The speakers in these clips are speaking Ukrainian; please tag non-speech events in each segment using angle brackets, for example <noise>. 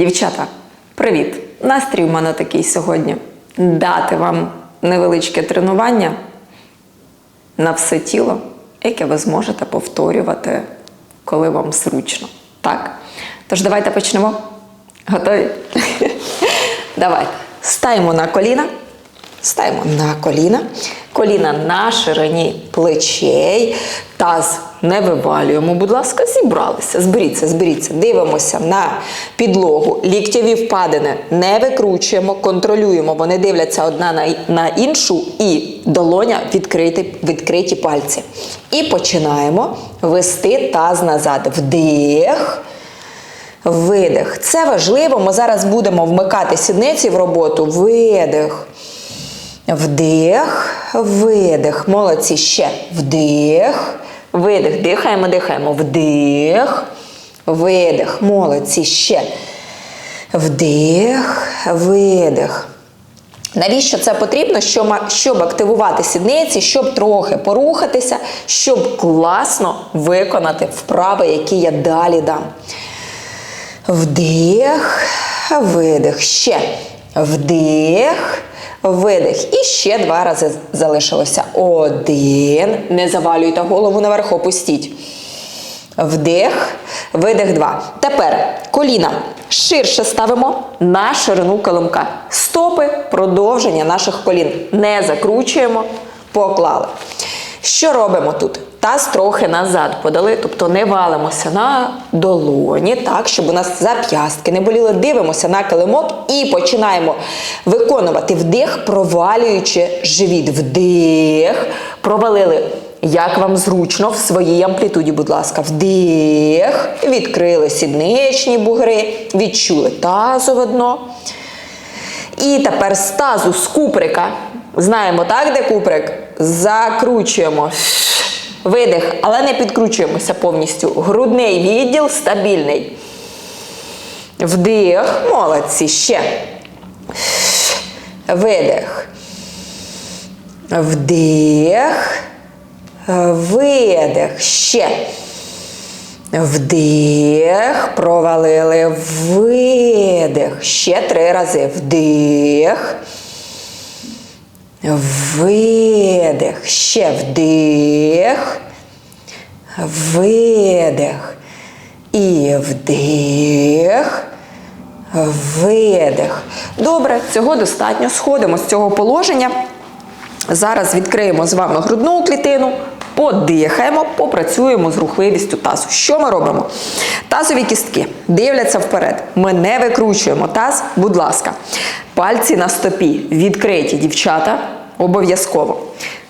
Дівчата, привіт! Настрій у мене такий сьогодні. Дати вам невеличке тренування на все тіло, яке ви зможете повторювати, коли вам зручно. Так? Тож давайте почнемо. Готові? <laughs> Давайте. Стаємо на коліна. Стаємо на коліна. Коліна на ширині плечей. Таз не вивалюємо, будь ласка, зібралися. Зберіться, зберіться. Дивимося на підлогу. Ліктєві впадини не викручуємо, контролюємо. Вони дивляться одна на, на іншу, і долоня відкриті, відкриті пальці. І починаємо вести таз назад. Вдих. Видих. Це важливо. Ми зараз будемо вмикати сідниці в роботу. Видих. Вдих, видих. Молодці. Ще. Вдих. Видих. Дихаємо, дихаємо. Вдих. Видих. Молодці. Ще. Вдих, видих. Навіщо це потрібно? Щоб, активувати сідниці, щоб трохи порухатися, щоб класно виконати вправи, які я далі дам. Вдих, видих. Ще. Вдих, видих. І ще два рази залишилося. Один. Не завалюйте голову наверх, опустіть. Вдих, видих, два. Тепер коліна ширше ставимо на ширину килимка. Стопи продовження наших колін. Не закручуємо, поклали. Що робимо тут? Таз трохи назад подали, тобто не валимося на долоні, так, щоб у нас зап'ястки не боліли. Дивимося на килимок і починаємо виконувати вдих, провалюючи живіт. Вдих, провалили. Як вам зручно в своїй амплітуді, будь ласка, вдих, відкрили сідничні бугри, відчули тазове дно. І тепер з тазу, з куприка. Знаємо, так, де куприк? Закручуємо. Видих, але не підкручуємося повністю. Грудний відділ стабільний. Вдих. Молодці. Ще. Видих. Вдих. Видих. Ще. Вдих. Провалили. Видих. Ще три рази. Вдих. Видих. Ще вдих. Видих. І вдих. Видих. Добре, цього достатньо. Сходимо з цього положення. Зараз відкриємо з вами грудну клітину, подихаємо, попрацюємо з рухливістю тазу. Що ми робимо? Тазові кістки дивляться вперед. Ми не викручуємо таз, будь ласка. Пальці на стопі відкриті, дівчата, обов'язково.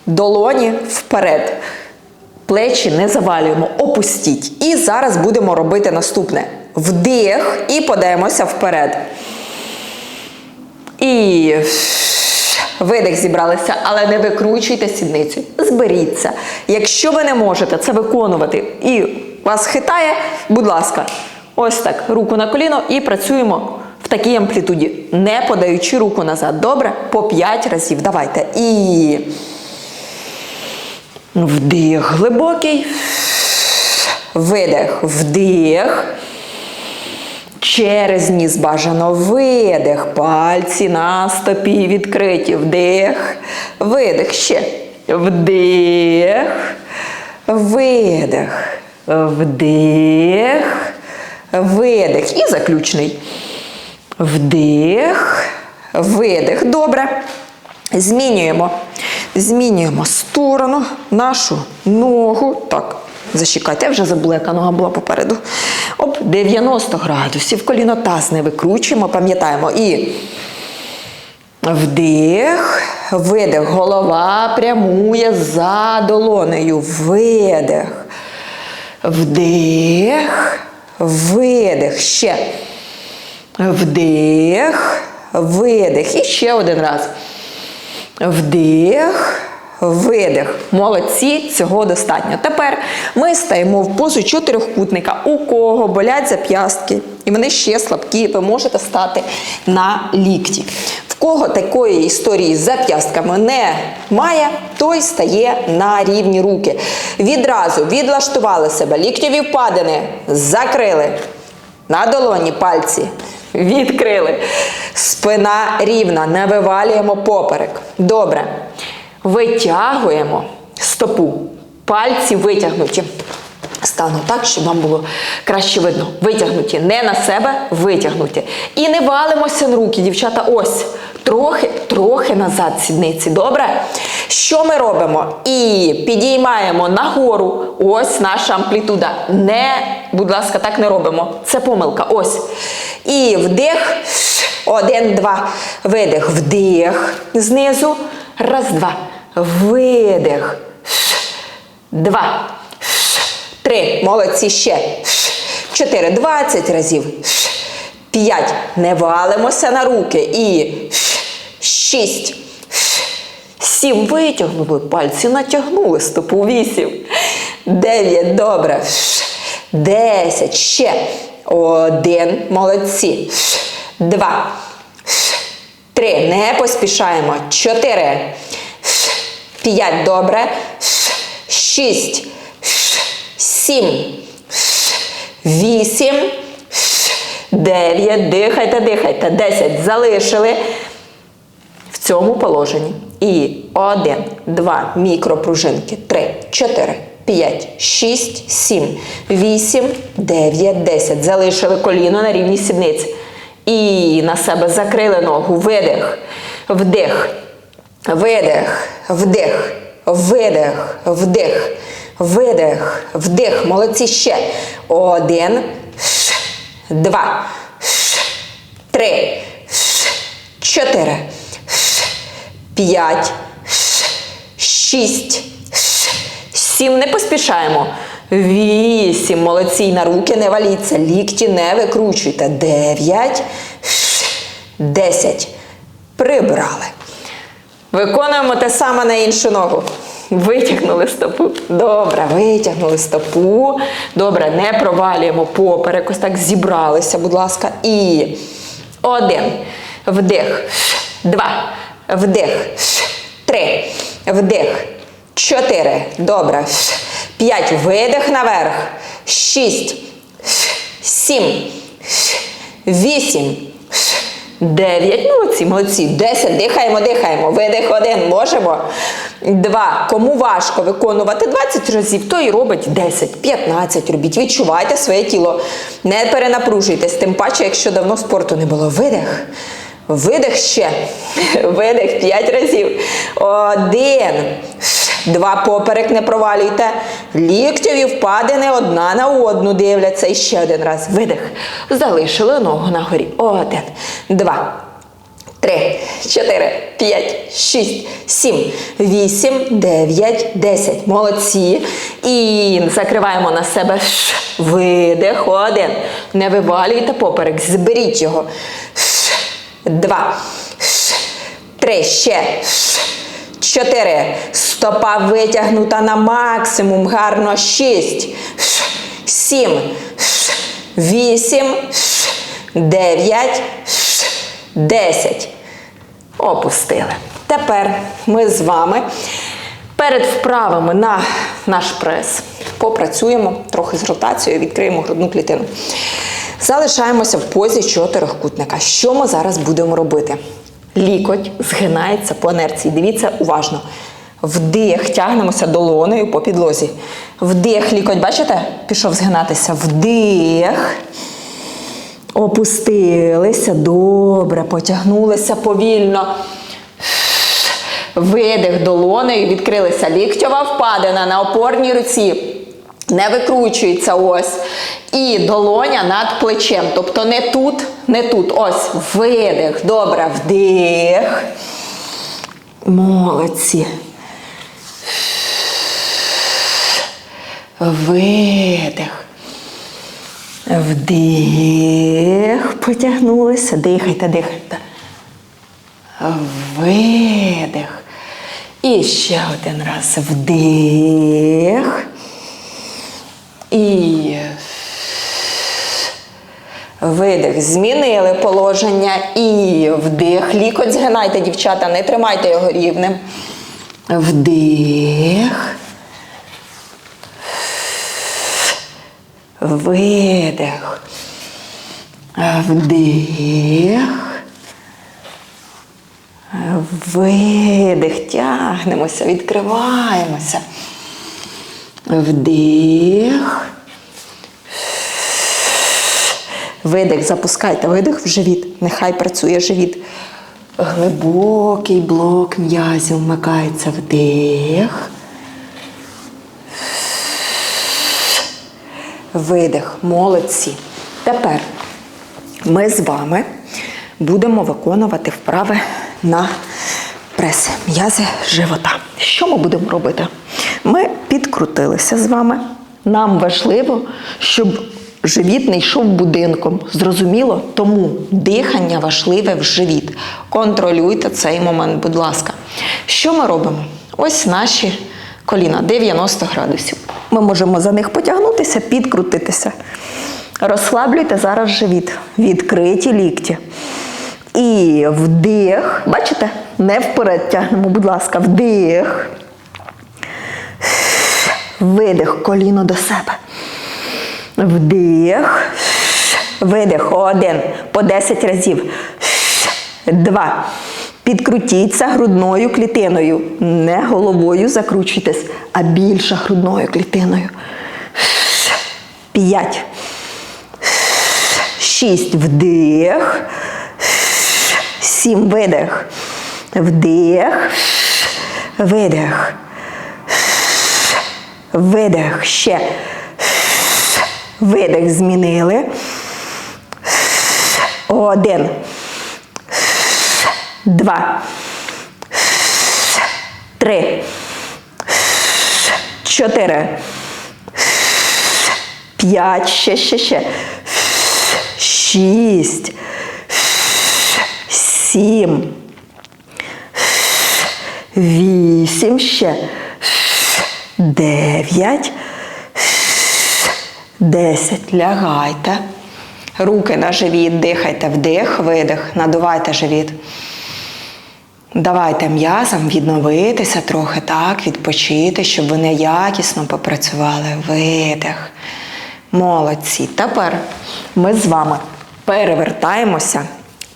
Долоні вперед. Плечі не завалюємо, опустіть. І зараз будемо робити наступне: вдих і подаємося вперед. І видих зібралися, але не викручуйте сідницю. Зберіться. Якщо ви не можете це виконувати і вас хитає, будь ласка, ось так, руку на коліно і працюємо в такій амплітуді, не подаючи руку назад. Добре? По 5 разів. Давайте. І вдих глибокий. Видих, вдих. Через ніс бажано видих. Пальці на стопі відкриті. Вдих. Видих. Ще. Вдих. Видих. Вдих. Видих. І заключний. Вдих. Видих. Добре. Змінюємо. Змінюємо сторону нашу ногу. Так. Зачекайте, я вже забула, яка нога була попереду. Оп, 90 градусів. Коліно таз не викручуємо, пам'ятаємо. І вдих, видих. Голова прямує за долонею. Видих. Вдих. Видих. Ще. Вдих. Видих. І ще один раз. Вдих. Видих. Молодці, цього достатньо. Тепер ми стаємо в позу чотирьохкутника. У кого болять зап'ястки, і вони ще слабкі, ви можете стати на лікті. В кого такої історії з зап'ястками немає, той стає на рівні руки. Відразу відлаштували себе, ліктєві впадини, закрили на долоні пальці. Відкрили. Спина рівна, не вивалюємо поперек. Добре. Витягуємо стопу. Пальці витягнуті. Стану так, щоб вам було краще видно. Витягнуті. Не на себе, витягнуті. І не валимося на руки, дівчата. Ось. Трохи, трохи назад сідниці. Добре? Що ми робимо? І підіймаємо нагору. Ось наша амплітуда. Не, будь ласка, так не робимо. Це помилка. Ось. І вдих. Один, два. Видих. Вдих. Знизу. Раз, два. Видих. Два. Три. Молодці ще. Чотири. Двадцять разів. П'ять. Не валимося на руки. І шість. Сім. Витягнули пальці, натягнули стопу. Вісім. Дев'ять. Добре. Десять. Ще. Один. Молодці. Два. Три. Не поспішаємо. Чотири. П'ять. Добре. Шість. Сім. Вісім. Дев'ять. Дихайте, дихайте. Десять. Залишили в цьому положенні. І один, два мікропружинки. Три, чотири, п'ять, шість, сім, вісім, дев'ять, десять. Залишили коліно на рівні сідниці. І на себе закрили ногу. Видих. Вдих. Видих. Вдих. Видих. Вдих. Видих. Вдих. Молодці ще. Один. Два. Три. Чотири. П'ять. Шість. Сім. Не поспішаємо. Вісім. Молодці. На руки не валіться. Лікті не викручуйте. Дев'ять. Десять. Прибрали. Виконуємо те саме на іншу ногу. Витягнули стопу. Добре, витягнули стопу. Добре, не провалюємо поперек. Ось так зібралися, будь ласка. І один. Вдих. Два. Вдих. Три. Вдих. Чотири. Добре. П'ять. Видих наверх. Шість. Сім. Вісім. Дев'ять. Молодці, молодці. Десять. Дихаємо, дихаємо. Видих один. Можемо. Два. Кому важко виконувати 20 разів, то і робить 10, 15 робіть. Відчувайте своє тіло. Не перенапружуйтесь, тим паче, якщо давно спорту не було. Видих. Видих ще. Видих 5 разів. Один. Два поперек не провалюйте. Ліктєві впадини одна на одну дивляться. І ще один раз. Видих. Залишили ногу на горі. Один. Два. Три, чотири, п'ять, шість, сім, вісім, дев'ять, десять. Молодці. І закриваємо на себе. Видих. Один. Не вивалюйте поперек. Зберіть його. Два. Ш. Три. Ще. Ш. Чотири. Стопа витягнута на максимум. Гарно. Шість. Ш. Сім. Ш. Вісім. Ш. Дев'ять. Ш. Десять. Опустили. Тепер ми з вами перед вправами на наш прес попрацюємо трохи з ротацією, відкриємо грудну клітину. Залишаємося в позі чотирикутника. Що ми зараз будемо робити? Лікоть згинається по інерції. Дивіться уважно. Вдих, тягнемося долонею по підлозі. Вдих, лікоть, бачите? Пішов згинатися. Вдих. Опустилися, добре, потягнулися повільно. Видих долонею, відкрилися ліктьова впадина на опорній руці. Не викручується ось. І долоня над плечем. Тобто не тут, не тут. Ось. Видих. Добре. Вдих. Молодці. Видих. Вдих, потягнулися, дихайте, дихайте. Видих. І ще один раз вдих. І видих. Змінили положення. І вдих. Лікоть згинайте, дівчата, не тримайте його рівним. Вдих. Видих. Вдих. Видих. Тягнемося, відкриваємося. Вдих. Видих, запускайте видих в живіт. Нехай працює живіт. Глибокий блок м'язів вмикається вдих. Видих. Молодці. Тепер ми з вами будемо виконувати вправи на прес м'язи живота. Що ми будемо робити? Ми підкрутилися з вами. Нам важливо, щоб живіт не йшов будинком. Зрозуміло? Тому дихання важливе в живіт. Контролюйте цей момент, будь ласка. Що ми робимо? Ось наші коліна 90 градусів. Ми можемо за них потягнутися, підкрутитися. Розслаблюйте зараз живіт, відкриті лікті. І вдих. Бачите? Не вперед тягнемо, будь ласка, вдих. Видих коліно до себе. Вдих. Видих. Один. По 10 разів. Два. Підкрутіться грудною клітиною. Не головою закручуйтесь, а більше грудною клітиною. П'ять. Шість. Вдих. Сім. Видих. Вдих. Видих. Видих. Ще. Видих. Змінили. Один. Два. Три. Чотири. П'ять. Ще, ще, ще. Шість. Сім. Вісім. Ще. Дев'ять. Десять. Лягайте. Руки на живіт, дихайте вдих, видих, надувайте живіт. Давайте м'язам відновитися трохи так, відпочити, щоб вони якісно попрацювали. Видих. Молодці. Тепер ми з вами перевертаємося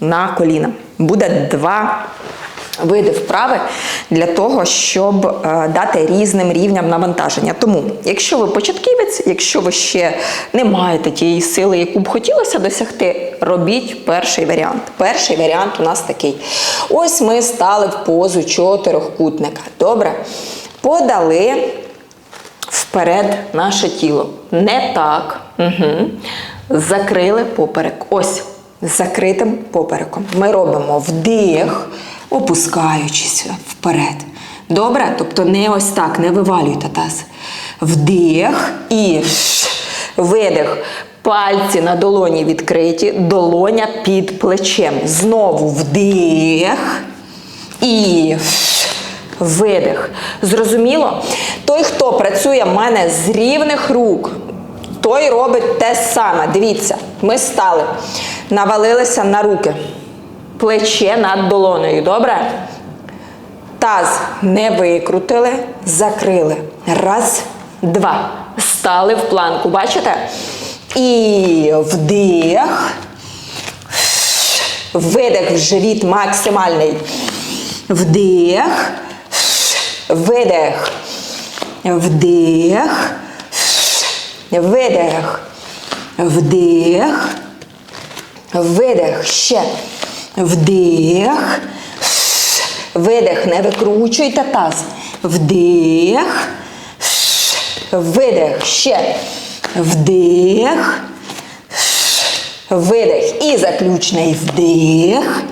на коліна. Буде два види вправи для того, щоб е, дати різним рівням навантаження. Тому, якщо ви початківець, якщо ви ще не маєте тієї сили, яку б хотілося досягти, робіть перший варіант. Перший варіант у нас такий. Ось ми стали в позу чотирьохкутника. Добре? Подали вперед наше тіло. Не так. Угу. Закрили поперек. Ось. Закритим попереком. Ми робимо вдих, опускаючись вперед. Добре? Тобто не ось так, не вивалюйте таз. Вдих і видих. Пальці на долоні відкриті, долоня під плечем. Знову вдих і видих. Зрозуміло? Той, хто працює в мене з рівних рук, той робить те саме. Дивіться, ми стали, навалилися на руки, плече над долонею. Добре? Таз не викрутили, закрили. Раз, два. Стали в планку. Бачите? І вдих. Видих в живіт максимальний. Вдих. Видих. Вдих. Видих. Вдих. Видих. Ще. Вдих. Видих. Не викручуйте таз. Вдих. Видих. Ще. Вдих. Видих. І заключний вдих.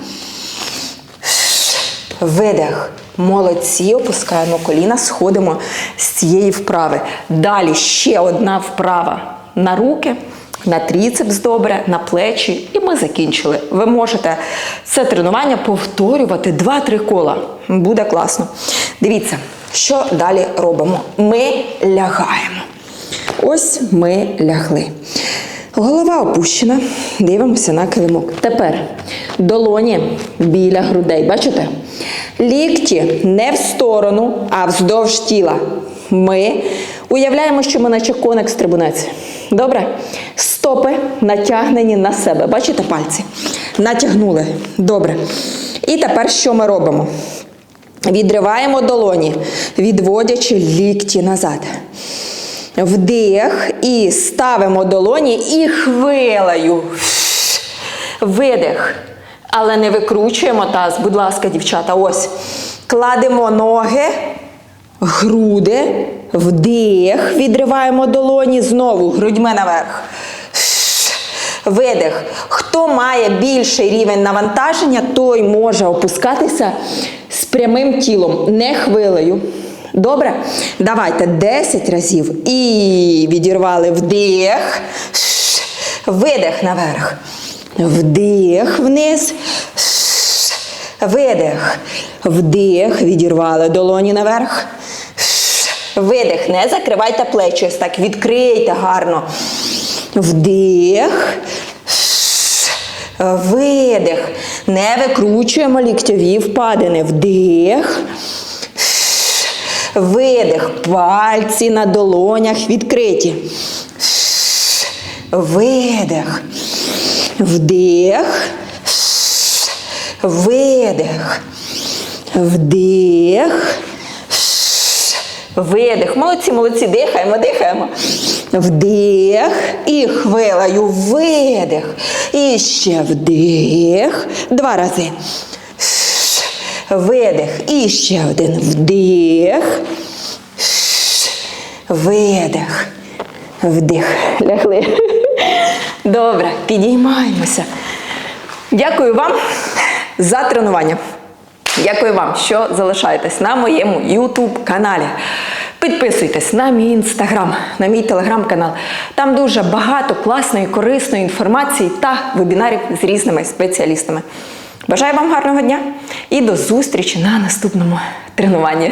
Видих. Молодці, опускаємо коліна, сходимо з цієї вправи. Далі ще одна вправа на руки, на тріцепс добре, на плечі. І ми закінчили. Ви можете це тренування повторювати 2-3 кола. Буде класно. Дивіться, що далі робимо. Ми лягаємо. Ось ми лягли. Голова опущена, дивимося на килимок. Тепер долоні біля грудей. Бачите? Лікті не в сторону, а вздовж тіла. Ми Уявляємо, що ми наче коник стрибунець. Добре? Стопи натягнені на себе. Бачите пальці? Натягнули. Добре. І тепер що ми робимо? Відриваємо долоні, відводячи лікті назад. Вдих і ставимо долоні і хвилею. Видих. Але не викручуємо таз, будь ласка, дівчата. Ось. Кладемо ноги, груди, вдих, відриваємо долоні, знову грудьми наверх. Видих. Хто має більший рівень навантаження, той може опускатися з прямим тілом, не хвилею. Добре? Давайте 10 разів. І відірвали вдих. Видих наверх. Вдих вниз. Видих. Вдих. Відірвали долоні наверх. Видих. Не закривайте плечі. Ось так відкрийте гарно. Вдих. Видих. Не викручуємо ліктьові впадини. Вдих. Видих. Пальці на долонях відкриті. Видих. Вдих. Видих. Вдих. Видих. Молодці, молодці. Дихаємо, дихаємо. Вдих. І хвилею. Видих. І ще вдих. Два рази. Видих. І ще один вдих. Видих. Вдих. Лягли. Добре, підіймаємося. Дякую вам за тренування. Дякую вам, що залишаєтесь на моєму YouTube каналі. Підписуйтесь на мій інстаграм, на мій телеграм-канал. Там дуже багато класної, корисної інформації та вебінарів з різними спеціалістами. Бажаю вам гарного дня і до зустрічі на наступному тренуванні.